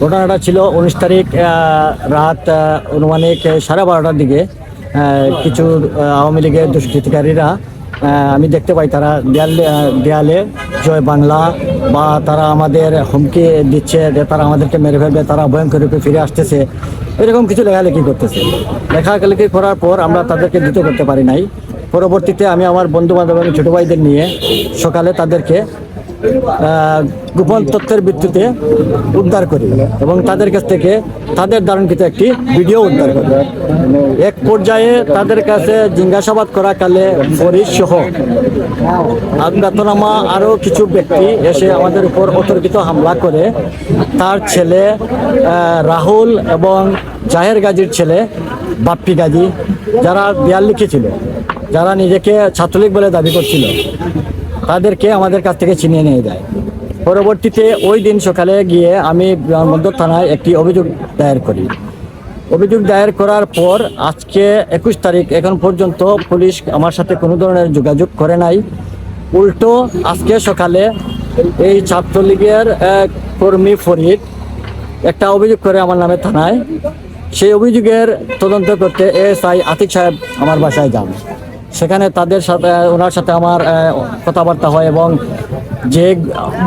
ঘটনাটা ছিল উনিশ তারিখ রাত অনুমানিক সাড়ে বারোটার দিকে। কিছু আওয়ামী লীগের দুষ্কৃতিকারীরা আমি দেখতে পাই তারা দেয়ালে দেয়ালে জয় বাংলা বা তারা আমাদের হুমকি দিচ্ছে, যে তারা আমাদেরকে মেরে ফেলবে, তারা ভয়ঙ্কর রূপে ফিরে আসতেছে। এরকম কিছু লেখালেখি করতেছে। লেখালেখি করার পর আমরা তাদেরকে দিতে করতে পারি নাই। পরবর্তীতে আমি আমার বন্ধু বান্ধব এবং ছোটো ভাইদের নিয়ে সকালে তাদেরকে গোপন তথ্যের ভিত্তিতে উদ্ধার করি এবং তাদের কাছ থেকে তাদের ধারণকৃত একটি ভিডিও উদ্ধার করি। এক পর্যায়ে তাদের কাছে জিজ্ঞাসাবাদ করাকালে ফরিদ সহ আজ্ঞাতনামা আরও কিছু ব্যক্তি এসে আমাদের উপর অতর্কিত হামলা করে। তার ছেলে রাহুল এবং জাহের গাজীর ছেলে বাপ্পি গাজী, যারা দেয়াল লিখেছিল, যারা নিজেকে ছাত্রলীগ বলে দাবি করছিল। তাদেরকে আমাদের কাছ থেকে ছিনিয়ে নিয়ে যায়। পরবর্তীতে ওই দিন সকালে গিয়ে আমি বিমানবন্দর থানায় একটি অভিযোগ দায়ের করি। অভিযোগ দায়ের করার পর আজকে একুশ তারিখ এখন পর্যন্ত পুলিশ আমার সাথে কোনো ধরনের যোগাযোগ করে নাই। উল্টো আজকে সকালে এই ছাত্রলীগের কর্মী ফরিদ একটা অভিযোগ করে আমার নামে থানায়। সেই অভিযোগের তদন্ত করতে এএসআই আতিক সাহেব আমার বাসায় যান। সেখানে তাদের সাথে, ওনার সাথে আমার কথাবার্তা হয় এবং যে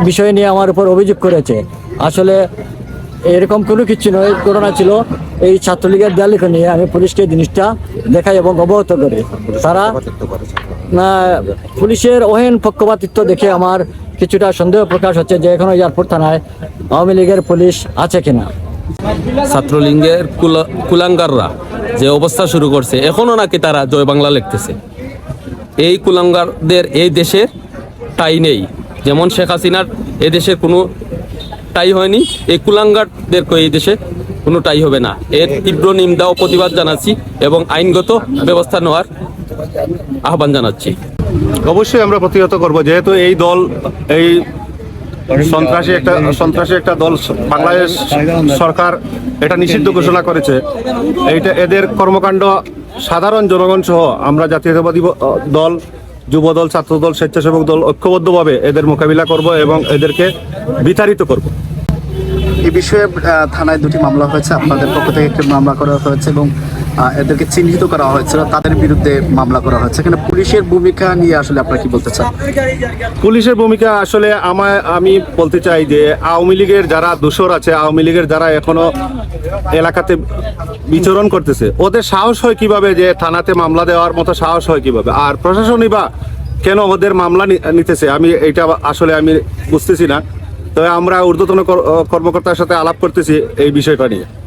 বিষয় নিয়ে আমার উপর অভিযোগ করেছে, আসলে এরকম কোনো কিছু নয়, ঘটনা ছিল, এই ছাত্রলীগের দেয়ালিকে নিয়ে আমি পুলিশকে জিনিসটা দেখাই এবং অবগত করি। তারা পুলিশের ওহেন পক্ষপাতিত্ব দেখে আমার কিছুটা সন্দেহ প্রকাশ হচ্ছে যে এখনও এয়ারপোর্ট থানায় আওয়ামী লীগের পুলিশ আছে কিনা। ছাত্রলিঙ্গের কুলা- কুলাঙ্গাররা যে অবস্থা শুরু করছে এখনও নাকি তারা জয় বাংলা লিখতেছে। এই কুলাঙ্গারদের এই দেশের টাই নেই। যেমন শেখ হাসিনার দেশের কোনো টাই হয়নি, এই কুলাঙ্গারদেরকে এই দেশে কোনো টাই হবে না। এর তীব্র নিন্দা ও প্রতিবাদ জানাচ্ছি এবং আইনগত ব্যবস্থা নেওয়ার আহ্বান জানাচ্ছি। অবশ্যই আমরা প্রতিহত করব। যেহেতু এই দল, এই সন্ত্রাসী একটা সন্ত্রাসী একটা দল, বাংলাদেশ সরকার এটা নিষিদ্ধ ঘোষণা করেছে। এইটা এদের কর্মকাণ্ড সাধারণ জনগণ সহ আমরা জাতীয়তাবাদী দল যুব দল ছাত্র দল স্বেচ্ছাসেবক দল ঐক্যবদ্ধভাবে এদের মোকাবিলা করব এবং এদেরকে বিতাড়িত করব। এই বিষয়ে থানায় দুটি মামলা হয়েছে। আপনাদের পক্ষ থেকে একটি মামলা করা হয়েছে এবং এদেরকে চিহ্নিত করা হয়েছিল তাদের বিরুদ্ধে মামলা করা হয়েছে। এখানে পুলিশের ভূমিকা নিয়ে আসলে আপনারা কি বলতে চান? পুলিশের ভূমিকা আসলে আমায় আমি বলতে চাই যে আওয়ামী লীগের যারা দোষর আছে, আওয়ামী লীগের যারা এখনও এলাকাতে বিচরণ করতেছে, ওদের সাহস হয় কীভাবে যে থানাতে মামলা দেওয়ার মতো সাহস হয় কীভাবে? আর প্রশাসনই বা কেন ওদের মামলা নিতেছে? আমি এটা আসলে আমি বুঝতেছি না। তবে আমরা ঊর্ধ্বতন কর- কর্মকর্তার সাথে আলাপ করতেছি এই বিষয়টা নিয়ে।